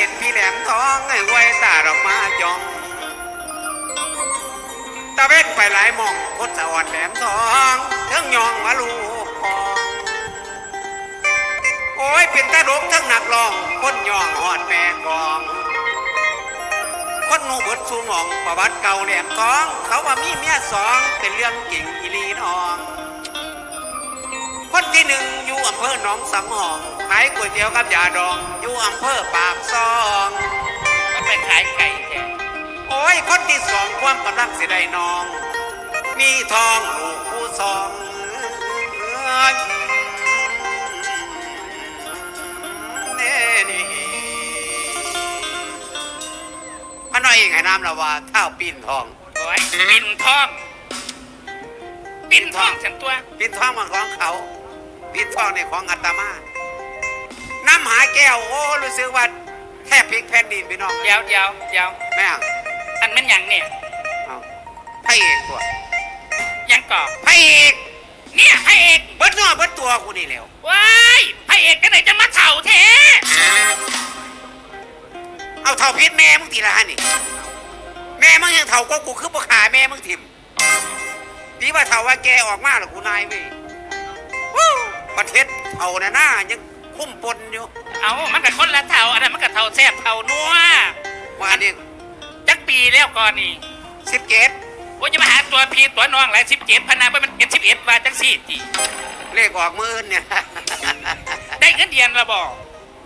เห็นพี่แหลมทองไอ้ไว้ตาดอกมาจองตะเวกไปหลายหมองคนสะอ่อนแหลมทองเทิงยองมาลูกพองโอ้ยเป็นตาดกทั้งหนักลองคนยองหอดแม่กองคนหนูเบิดสูหมองประวัติเก่าแหลมทอง เขาว่ามีเมียสองเป็นเรื่องจริงอีลีน้อง คนที่หนึ่งอยู่อำเภอหนองสังหองขายก๋วยเตี๋ยวกับยาดอง อยู่อำเภอปากซอง มันไปขายไก่แท้โอ้ย คนที่สองความกำลังสิได้น้อง มีทองลูกผู้สองเน่นี่มันน้อยเองให้น้ำละว่าเท่าปีนทอง โอ้ยปิ่นทอง ปิ่นทองฉันตัว ปีนทองมันของเขา ปีนทองในของอัตมาน้ำหาแก้วโอ้รู้สึกว่าแทบพลิกแผ่นดินพี่น้องเดี๋ยวเดี๋ยวเดี๋ยวแม่งอันมันหยังเนี่ยเอาพระเอกตัวหยังก่อพระเอกเนี่ยพระเอกเบิดนัวเบิดตัวกูนี่แหล้วว้ายพระเอกกันไหนจะมาเถ่าแท้เอาเท่าพิษแม่มึงตีละฮันนี่แม่มึงยังเท่าก็กูคือบ่ขาแม่มึงถิ่มดีว่าเท่าว่าแกออกมาหรอกูนายเว้ยวู้ประ เทศเท่าน่ะนะยังคุ้มปนอยู่เอามันกับคนละเถ่าอันนั้นมันกับเถ่าแซ่บเถ่านัวว่าอันนี้จักปีแล้วก่อนนี่สิบเกตว่าจะมาหาตัวพี่ตัวน้องหลายสิบเจ็ดพนนาไปมันเจ็ดสิบเอ็ดว่าจังสี่ทีเลขออกมืออื่นเนี่ย ได้เงินเดือนและบอก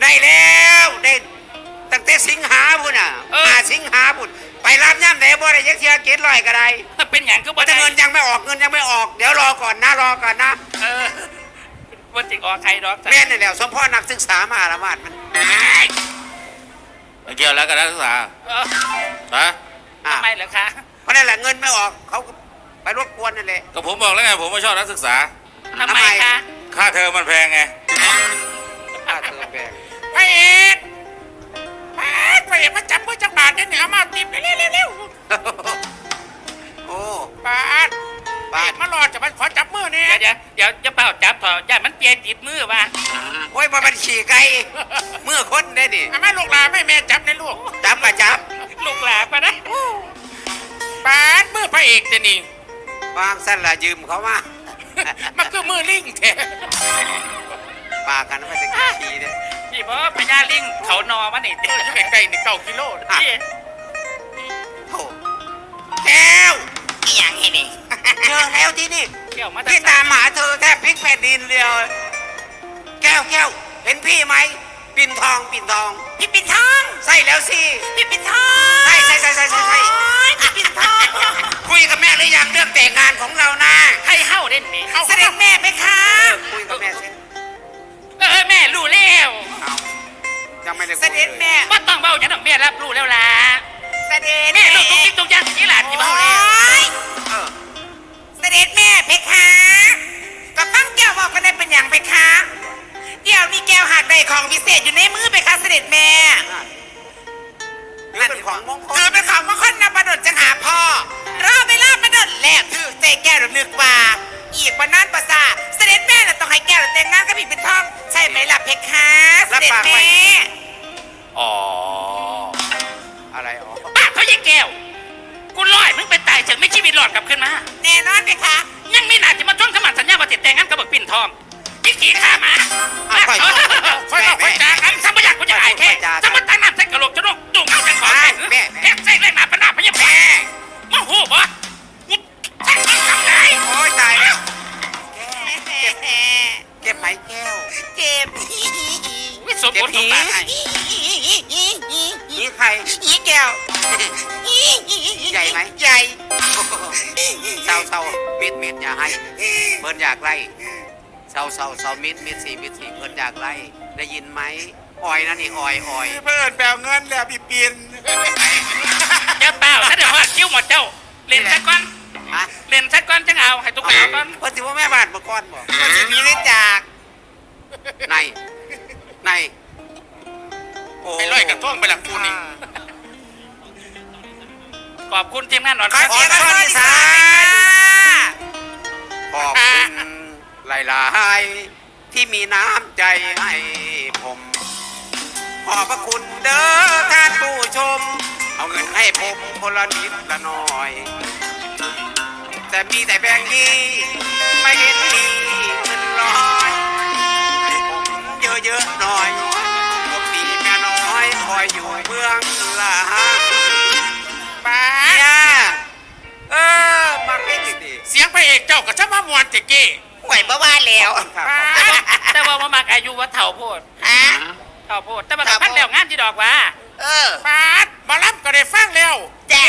ได้แล้วได้ตั้งแต่สิงหาบุญอะเออหาสิงหาบุญไปรับย่ำไหนบ่ได้ยักเทียเกตร้อยก็ได้เป็นอย่างก็บ่แต่ได้เงินยังไม่ออกเงินยังไม่ออก เดี๋ยวรอก่อนนะรอก่อนนะ เออ ว่าจิงออกใครดอกแม่นี่แหละสมพ่อนักศึกษามาละมาดมันไม่เกี่ยวแล้วกับนักศึกษาเออฮะอะทำไมเหรอคะเพราะนั่นแหละเงินไม่ออกเขาก็ไปรบกวนนั่นแหละก็ผมบอกแล้วไงผมไม่ชอบนักศึกษาทำไมทำไมคะค่าเทอมมันแพงไงค่าเทอมแพงพระเอกพระเอกพระเอกมาจับมือจับบาทเนี่ยเอามาติ ดี๋ยวเดี๋ยวจะเป่าจับเถอะย่ามันเปียติดมือว่ะโอ้ยมาบัญชีไกลเมื่อคนได้ดิอามาลูกหลานไม่แม่จับในลูก จับมาจับลูกหลานปะนะบาทมือพระเอกจะนี่วางสั้นละยืมเขามามันคือมือลิงแท้ปากกันไม่ได้ขี่เนี่ยพี่บอพญาลิงเขานอมานี่เอออยู่ใกล้ๆนี่เก้ากิโลนี่โถแก้วอีหยังให้นี่เจอแล้วที่นี่ เกี่ยวมาพี่ตามหาเธอแทบพลิกแผ่นดินเดียว แก้วแก้วเห็นพี่ไหม ปิ่นทองปิ่นทอง พี่ปิ่นทองใส่แล้วสิ พี่ปิ่นทองใช่ใช่ใช่ใช่ใช่ใช่พี่ปิ่นทองคุยกับแม่หรือยังเรื่องแต่งงานของเรานะให้เฮ้าเด่นนี่เสด็จแม่ไหมคะคุยกับแม่สิเออแม่รู้แล้วเอายังไม่ได้คุยเสด็จแม่ว่าต้องเบาอย่างนั้นแม่รับรู้แล้วล่ะ ได้เป็นอย่างเพคะเดี๋ยวนี้แก้วหักได้ของพิเศษอยู่ในมือเพคะเสด็จแม่นั่นถือเป็นของมงคลถือเป็นของมงคลนำประดดจังหาพ่อรอเวลาประดดแล้วถือใจแก้วระนึกว่าอีกปานนั้นประสาเสด็จแม่น่ะต้องให้แก้วแต่งงานกับพี่เป็นทอง ใช่ไหมล่ะเพคะเสด็จแม่อ๋ออะไรอ๋อป้าเขายิงแก้วกูลอยมึงไปตายฉันไม่ชีวิตหลอดกลับขึ้นมา แน่นอนเพคะ ยังมีหนาจะมาช่วงสมัครสัญญาปฏิแต่งงานกับบักปิ่นทอง ยิ่งขี่ข้ามาอะค่อยค่อยค่อยค่อยจ้ากันสมัยากกูจะอายแค่สมัยตั้งน้ำใส่กระโหลกจะนกจุ่มเข้ากันก่อนแค่ใส่เล่นหนาปนาพยาแพ้มาหูบ่กูใส่ทำไงโอ้ยตายแล้วเก็บไหมแก้วเจ็บวิสมบูรณ์สมบัตินี่ใครอีแก้วใหญ่ไหมใหญ่เศร้าเศร้ามิดมิดอย่าให้เพิ่นอยากไล่ เศร้าเศร้าเศร้ามิดมิดสี่มิดสี่เพิ่นอยากไล่ได้ยินไหมออยนั่นนี่ออยออยเพื่อนแปลเงินแล้วพี่ปีนเจ้าเปล่าถ้าเดี๋ยวว่าคิ้วหมดเจ้าเล่นสักก้อนฮะเล่นสักก้อนจังเอาให้ตุ๊กตาก้อนเพิ่นสิว่าแม่บ้านมาก่อนบ่มันจะมีได้จากในในโอ้ไปลอยกระท่วงไปหลังคูนี่ขอบคุณทีมงานหนอนขอขอเสียงต้กัอนนด้วยสาค่ะขอบคุณ หลายๆ ที่มีน้ำใจให้ผม ขอบพระคุณเด้อท่านผู้ชม เอาเงินให้ผมคนละนิดละหน่อย แต่มีแต่แบงค์ยี่ไม่เห็นมีเงินร้อยให้ผมเยอะๆหน่อยผมมีแม่น้อยคอยอยู่เมืองละฮะป้าเนี่ยเออ มาเป็นสิเสียงพระเอกเจ้ากับช่างมามวนเจเก้ ไหวบ่ว่าแล้วป้าแต่ว่ามามักอายุว่าเถ่าโพดฮะเถ่าโพดแต่ว่าพันแล้วงานที่ดอกว่าเออป้าบอลำก็ได้ฟังแล้วจ้ะ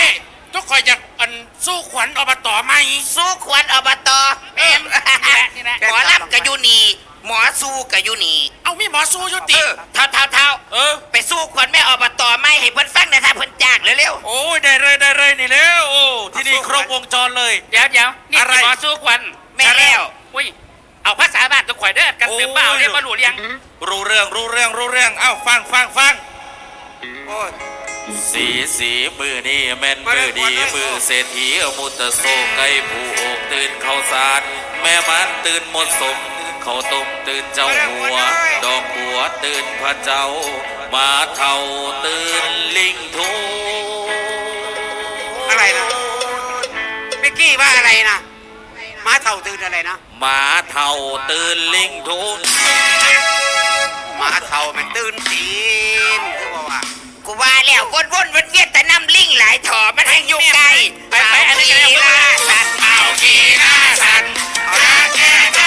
ทุกคนอยากอันสู้ขวัญอบตไหมสู้ขวัญอบตเอ็มนี่แหละนี่แหละหมอรับกับยูนีหมอสู้กับยูนีเอามีหมอสู้อยุติเท่าเท่าเท่าเออ ไปสู้ขวัญแม่อบตไม่ให้เพิ่นฟังนะถ้าเพิ่นจ้างเร็วโอ้ยได้เลยได้เลยนี่แล้วโอ้ที่นี่ครบวงจรเลย เดี๋ยวเดี๋ยวนี่อะไรหมอสู้ขวัญๆแม่แล้วอุ้ย เอาภาษาบ้านตัวข่อยเด้อกันเต็มเปล่าเรียกว่าหลูเรียงรู้เรื่องรู้เรื่องรู้เรื่องเอ้าฟังฟังฟังโอ้ยสีสีมือนี่แม่นมือดีมือเศรษฐีเอามุตตะโซไก่ผู้อกตื่นเข้าสารแม่มันตื่นหมดสมเขาต้มตื่นเจ้าหัว ดอกบัวตื่นพระเจ้า มาเท่าตื่นลิงทูอะไรนะเมื่อกี้ว่าอะไรนะ ม้าเท่าตื่นอะไรนะหมาเท่าตื่นลิงทุนหมาเท่ามันตื่นตีนคือบอกว่ากูว่าแล้ววนวนวนเวียนแต่น้ำลิงหลายถอมันให้อยู่ไกลไปไปอันนี้ก็ยังไม่มา สัตว์เมาขี่ล่าสัตว์เอาละแก่